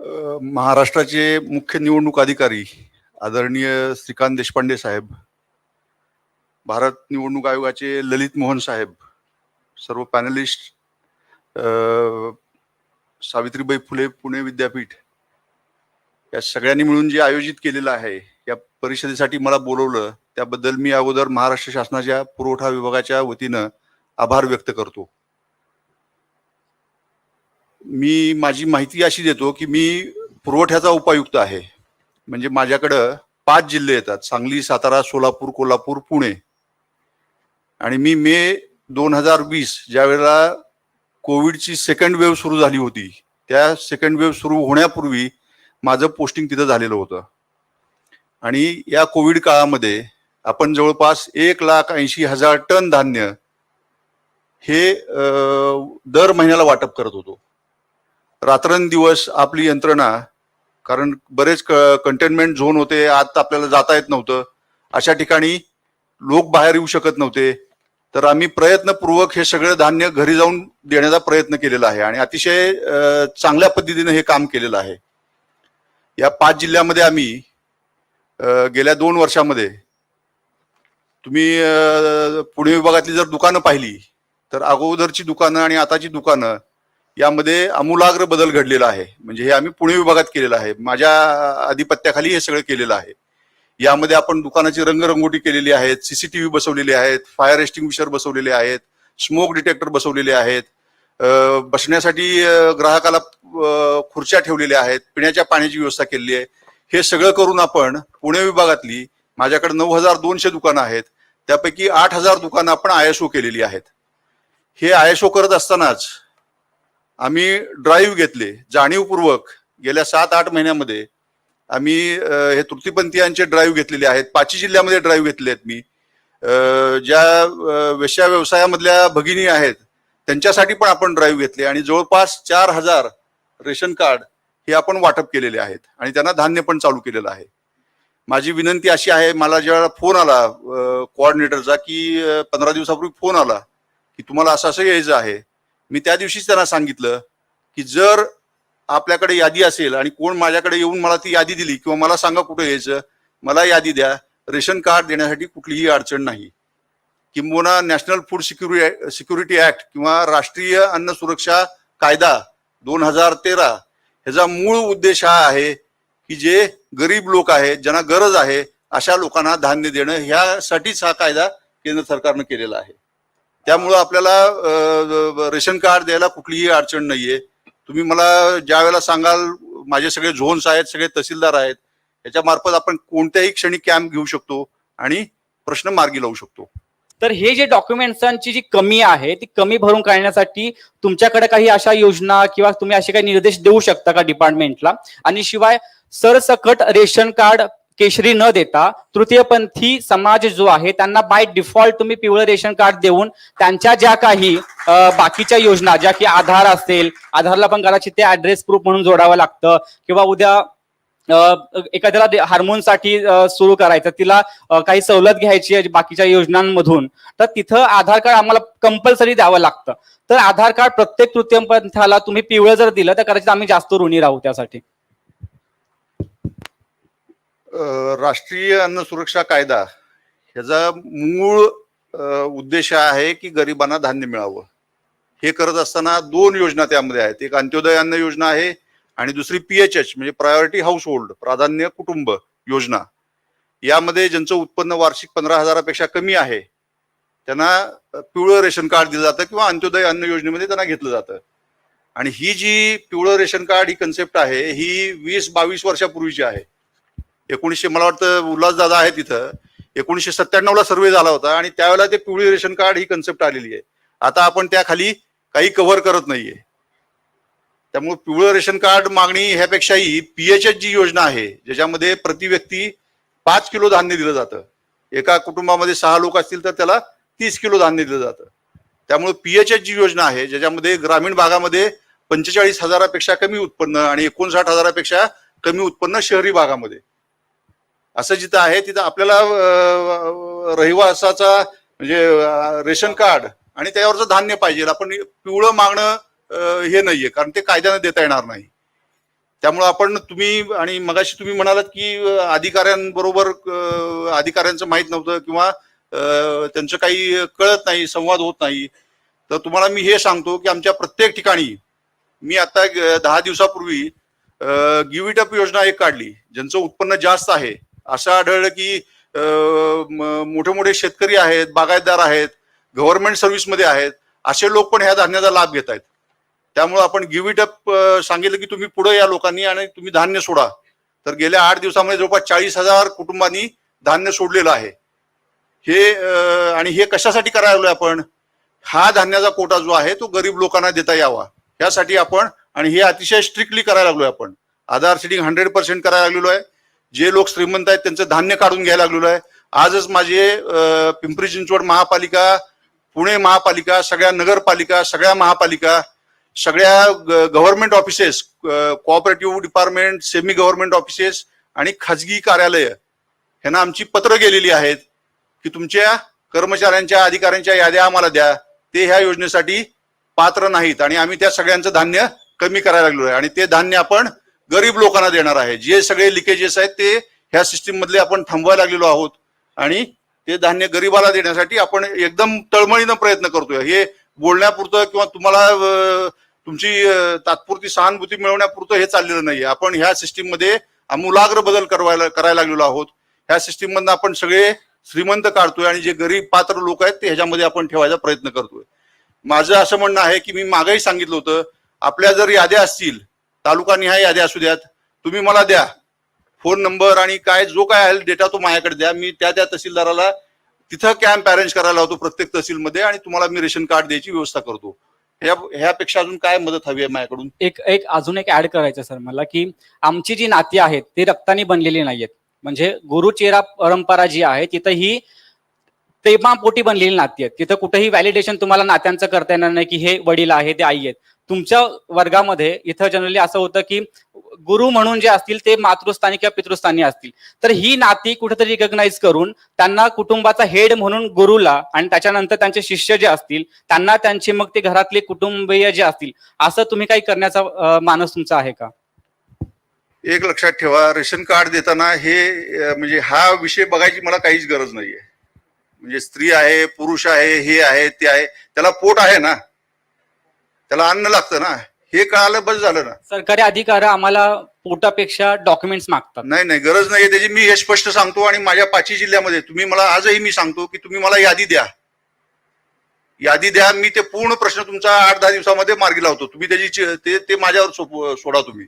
महाराष्ट्राचे मुख्य निवडणूक अधिकारी आदरणीय श्रीकांत देशपांडे साहेब भारत निवडणूक आयोगाचे ललित मोहन साहेब सर्व पॅनलिस्ट सावित्रीबाई फुले पुणे विद्यापीठ या सगळ्यांनी मिळून जे आयोजित केलेलं आहे या परिषदेसाठी मला बोलवलं त्याबद्दल मी अगोदर महाराष्ट्र शासनाच्या पुरवठा विभागाच्या वतीनं आभार व्यक्त करतो. मी माझी माहिती अशी देतो की मी पुरवठ्याचा उपायुक्त आहे. म्हणजे माझ्याकडं पाच जिल्हे येतात. सांगली सातारा सोलापूर कोल्हापूर पुणे. आणि मी मे दोन हजार वीस ज्या वेळेला कोविडची सेकंड वेव्ह सुरू झाली होती त्या सेकंड वेव्ह सुरू होण्यापूर्वी माझं पोस्टिंग तिथं झालेलं होतं. आणि या कोविड काळामध्ये आपण जवळपास एक लाख ऐंशी हजार टन धान्य हे दर महिन्याला वाटप करत होतो. रात्रंदिवस आपली यंत्रणा कारण बरेच कंटेनमेंट झोन होते आत आपल्याला जाता येत नव्हतं. अशा ठिकाणी लोक बाहेर येऊ शकत नव्हते. तर आम्ही प्रयत्नपूर्वक हे सगळं धान्य घरी जाऊन देण्याचा प्रयत्न केलेला आहे आणि अतिशय चांगल्या पद्धतीने हे काम केलेलं आहे. या पाच जिल्ह्यामध्ये आम्ही गेल्या दोन वर्षामध्ये तुम्ही पुणे विभागातली जर दुकानं पाहिली तर अगोदरची दुकानं आणि आताची दुकानं यामध्ये आमूलाग्र बदल घडलेला आहे. म्हणजे हे आम्ही पुणे विभागात केलेलं आहे. माझ्या आधिपत्याखाली हे सगळं केलेलं आहे. यामध्ये आपण दुकानाची रंगरंगोटी केलेली आहेत सीसीटीव्ही बसवलेले आहेत फायर एक्स्टिंग्विशर बसवलेले आहेत स्मोक डिटेक्टर बसवलेले आहेत बसण्यासाठी ग्राहकाला खुर्च्या ठेवलेल्या आहेत पिण्याच्या पाण्याची व्यवस्था केलेली आहे. हे सगळं करून आपण पुणे विभागातली माझ्याकडे नऊ हजार दोनशे दुकानं आहेत. त्यापैकी आठ हजार दुकानं आपण आय एस ओ केलेली आहेत. हे आय एस ओ करत असतानाच आम्ही ड्राईव्ह घेतले जाणीवपूर्वक गेल्या सात आठ महिन्यामध्ये आम्ही हे तृतीपंथीयांचे ड्राईव्ह घेतलेले आहेत. पाचही जिल्ह्यामध्ये ड्राईव्ह घेतले आहेत मी. ज्या वेश्या व्यवसायामधल्या भगिनी आहेत त्यांच्यासाठी पण आपण ड्राईव्ह घेतले आणि जवळपास चार हजार रेशन कार्ड हे आपण वाटप केलेले आहेत आणि त्यांना धान्य पण चालू केलेलं आहे. माझी विनंती अशी आहे मला जेव्हा फोन आला कोऑर्डिनेटरचा की पंधरा दिवसापूर्वी फोन आला की तुम्हाला असं असं यायचं आहे मी त्या दिवशीच त्यांना सांगितलं की जर आपल्याकडे यादी असेल आणि कोण माझ्याकडे येऊन मला ती यादी दिली किंवा मला सांगा कुठे यायचं मला यादी द्या रेशन कार्ड देण्यासाठी कुठलीही अडचण नाही. किंबहुना national food security security act किंवा राष्ट्रीय अन्न सुरक्षा कायदा दोन हजार तेरा ह्याचा मूळ उद्देश हा आहे की जे गरीब लोक आहेत ज्यांना गरज आहे अशा लोकांना धान्य देणं ह्यासाठीच हा कायदा केंद्र सरकारनं केलेला आहे. त्यामुळं आपल्याला रेशन कार्ड द्यायला कुठलीही अडचण नाहीये. तुम्ही मला ज्या वेळेला सांगाल माझे सगळे झोन्स आहेत सगळे तहसीलदार आहेत याच्या मार्फत आपण कोणत्याही क्षणी कॅम्प घेऊ शकतो आणि प्रश्न मार्गी लावू शकतो. तर हे जे डॉक्युमेंट्सांची जी कमी आहे ती कमी भरून काढण्यासाठी तुमच्याकडे काही अशा योजना किंवा तुम्ही असे काही निर्देश देऊ शकता का डिपार्टमेंटला? आणि शिवाय सरसकट रेशन कार्ड केशरी न देता तृतीयपंथी समाज जो आहे त्यांना बाय डिफॉल्ट तुम्ही पिवळं रेशन कार्ड देऊन त्यांच्या ज्या काही बाकीच्या योजना ज्या की आधार असेल आधारला पण कदाचित ते ऍड्रेस प्रूफ म्हणून जोडावं लागतं किंवा उद्या एखाद्याला हार्मोनसाठी सुरू करायचं तिला काही सवलत घ्यायची आहे बाकीच्या योजनांमधून तर तिथं आधार कार्ड आम्हाला कंपल्सरी द्यावं लागतं. तर आधार कार्ड प्रत्येक तृतीयपंथाला तुम्ही पिवळं जर दिलं तर कदाचित आम्ही जास्त ऋणी राहू त्यासाठी. राष्ट्रीय अन्न सुरक्षा कायदा ह्याचा मूळ उद्देश आहे की गरिबांना धान्य मिळावं. हे करत असताना दोन योजना त्यामध्ये आहेत. एक अंत्योदय अन्न योजना आहे आणि दुसरी पीएचएच म्हणजे प्रायोरिटी हाऊस होल्ड प्राधान्य कुटुंब योजना. यामध्ये ज्यांचं उत्पन्न वार्षिक पंधरा हजारापेक्षा कमी आहे त्यांना पिवळं रेशन कार्ड दिलं जातं किंवा अंत्योदय अन्न योजनेमध्ये त्यांना घेतलं जातं. आणि ही जी पिवळं रेशन कार्ड ही कन्सेप्ट आहे ही वीस बावीस वर्षापूर्वीची आहे. एकोणीसशे मला वाटतं उल्हासदादा आहे तिथं एकोणीसशे सत्त्याण्णव ला सर्वे झाला होता आणि त्यावेळेला ते पिवळी रेशन कार्ड ही कन्सेप्ट आलेली आहे. आता आपण त्याखाली काही कव्हर करत नाहीये. त्यामुळे पिवळं रेशन कार्ड मागणी ह्यापेक्षाही पीएचएच जी योजना आहे ज्याच्यामध्ये प्रति व्यक्ती पाच किलो धान्य दिलं जातं. एका कुटुंबामध्ये सहा लोक असतील तर त्याला तीस किलो धान्य दिलं जातं. त्यामुळे पीएचएच जी योजना आहे ज्याच्यामध्ये ग्रामीण भागामध्ये पंचेचाळीस हजारापेक्षा कमी उत्पन्न आणि एकोणसाठ हजारापेक्षा कमी उत्पन्न शहरी भागामध्ये. असं जिथं आहे तिथं आपल्याला रहिवासाचा म्हणजे रेशन कार्ड आणि त्यावरचं धान्य पाहिजे. आपण पिवळं मागणं हे नाहीये. कारण ते कायद्याने देता येणार नाही. त्यामुळं आपण तुम्ही आणि मगाशी तुम्ही म्हणालात की अधिकाऱ्यांबरोबर अधिकाऱ्यांचं माहीत नव्हतं किंवा त्यांचं काही कळत नाही संवाद होत नाही. तर तुम्हाला मी हे सांगतो की आमच्या प्रत्येक ठिकाणी मी आता दहा दिवसापूर्वी गिव्ह इट अप योजना एक काढली ज्यांचं उत्पन्न जास्त आहे. असं आढळलं की मोठे मोठे शेतकरी आहेत बागायतदार आहेत गव्हर्नमेंट सर्व्हिसमध्ये आहेत असे लोक पण ह्या धान्याचा लाभ घेत आहेत. त्यामुळे आपण गिव्ह इट अप सांगितलं की तुम्ही पुढे या लोकांनी आणि तुम्ही धान्य सोडा. तर गेल्या आठ दिवसामध्ये जवळपास चाळीस हजार कुटुंबांनी धान्य सोडलेलं आहे. हे आणि हे कशासाठी करायला लागलोय आपण? हा धान्याचा कोटा जो आहे तो गरीब लोकांना देता यावा. यासाठी आपण आणि हे अतिशय स्ट्रिक्टली करायला लागलोय आपण. आधार सिडिंग हंड्रेड पर्सेंट करायला लागलेलो आहे. जे लोक श्रीमंत आहेत त्यांचं धान्य काढून घ्यायला लागलेलो आहे. आजच माझे पिंपरी चिंचवड महापालिका पुणे महापालिका सगळ्या नगरपालिका सगळ्या महापालिका सगळ्या government offices cooperative department semi government offices आणि खाजगी कार्यालय ह्यांना आमची पत्र गेलेली आहेत की तुमच्या कर्मचाऱ्यांच्या अधिकाऱ्यांच्या याद्या आम्हाला द्या. ते ह्या योजनेसाठी पात्र नाहीत आणि आम्ही त्या सगळ्यांचं धान्य कमी करायला लागलो आहे. आणि ते धान्य आपण गरीब लोकांना देणार आहे. जे सगळे लिकेजेस आहेत ते ह्या सिस्टीम मधले आपण थांबवायला लागलेलो आहोत. आणि ते धान्य गरीबाला देण्यासाठी आपण एकदम तळमळीनं प्रयत्न करतोय. हे बोलण्यापुरतं किंवा तुम्हाला तुमची तात्पुरती सहानुभूती मिळवण्यापुरतं हे चाललेलं नाहीये. आपण ह्या सिस्टीममध्ये आमूलाग्र बदल करवायला करायला लागलेलो आहोत. ह्या सिस्टीम मधनं आपण सगळे श्रीमंत काढतोय आणि जे गरीब पात्र लोक आहेत ते ह्याच्यामध्ये आपण ठेवायचा प्रयत्न करतोय. माझं असं म्हणणं आहे की मी मागही सांगितलं होतं आपल्या जर याद्या असतील तालुका निहाय याद्या असू द्यात. तुम्ही मला द्या. फोन नंबर आणि काय जो काय आहे डेटा तो माझ्याकडे द्या. मी त्या त्या तहसीलदाराला तिथं कॅम्प अरेंज करायला होतो प्रत्येक तहसीलमध्ये आणि तुम्हाला मी रेशन कार्ड द्यायची व्यवस्था करतो. ह्यापेक्षा अजून काय मदत हवी आहे माझ्याकडून? एक एक अजून एक ऍड करायचं सर मला की आमची जी नाती आहेत ती रक्तानी बनलेली नाहीयेत. म्हणजे गुरुचेरा परंपरा जी आहे तिथं ही प्रेमापोटी बनलेली नाती आहेत. तिथं कुठेही व्हॅलिडेशन तुम्हाला नात्यांचं करता येणार नाही की हे वडील आहे ते आई आहेत. तुमच्या वर्गामध्ये इथं जनरली असं होतं की गुरु म्हणून जे असतील ते मातृस्थानी किंवा पितृस्थानी असतील. तर ही नाती कुठेतरी रिकग्नाईज करून त्यांना कुटुंबाचा हेड म्हणून गुरुला आणि त्याच्यानंतर त्यांचे शिष्य जे असतील त्यांना त्यांचे मग ते घरातले कुटुंबीय जे असतील असं तुम्ही काही करण्याचा मानस तुमचा आहे का? एक लक्षात ठेवा रेशन कार्ड देताना हे म्हणजे हा विषय बघायची मला काहीच गरज नाहीये. म्हणजे स्त्री आहे पुरुष आहे हे आहे ते आहे त्याला पोट आहे ना. त्याला अन्न लागतं ना. हे कळालं बस झालं ना. सरकारी अधिकार आम्हाला पोटापेक्षा डॉक्युमेंट्स मागतात. नाही नाही गरज नाही त्याची. मी हे स्पष्ट सांगतो आणि माझ्या पाचही जिल्ह्यामध्ये तुम्ही मला आजही मी सांगतो की तुम्ही मला यादी द्या. यादी द्या मी ते पूर्ण प्रश्न तुमचा आठ दहा दिवसामध्ये मार्गी लावतो. तुम्ही त्याची ते ते माझ्यावर सोडा तुम्ही.